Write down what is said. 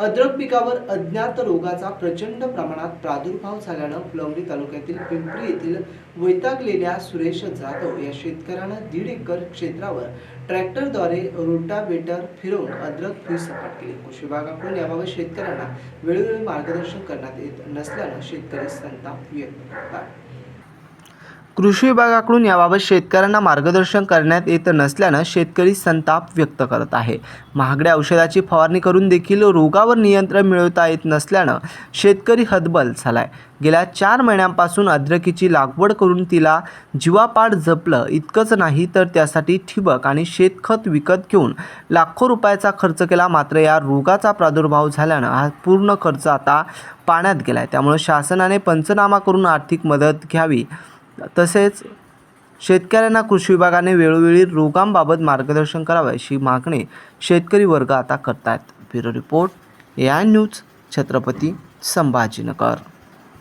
अद्रक पिकावर अज्ञात रोगाचा प्रचंड प्रमाणात प्रादुर्भाव झाल्यानं फुलंब्री तालुक्यातील पिंपरी येथील वैतागलेल्या सुरेश जाधव या शेतकऱ्यानं दीड एकर क्षेत्रावर ट्रॅक्टरद्वारे रोटावेटर फिरवून अद्रक फी सपाट केली. कृषी विभागाकडून याबाबत शेतकऱ्यांना वेळोवेळी मार्गदर्शन करण्यात येत नसल्यानं शेतकरी संताप व्यक्त करतात. कृषी विभागाकडून याबाबत शेतकऱ्यांना मार्गदर्शन करण्यात येत नसल्यानं शेतकरी संताप व्यक्त करत आहे. महागड्या औषधाची फवारणी करून देखील रोगावर नियंत्रण मिळवता येत नसल्यानं शेतकरी हतबल झालाय. गेल्या चार महिन्यांपासून अद्रकीची लागवड करून तिला जीवापाड जपलं इतकंच नाही तर त्यासाठी ठिबक आणि शेतखत विकत घेऊन लाखो रुपयाचा खर्च केला. मात्र या रोगाचा प्रादुर्भाव झाल्यानं हा पूर्ण खर्च आता पाण्यात गेला आहे त्यामुळे शासनाने पंचनामा करून आर्थिक मदत घ्यावी. तसेच शेतकऱ्यांना कृषी विभागाने वेळोवेळी रोगांबाबत मार्गदर्शन करावे अशी मागणी शेतकरी वर्ग आता करतायत. ब्युरो रिपोर्ट या न्यूज छत्रपती संभाजीनगर.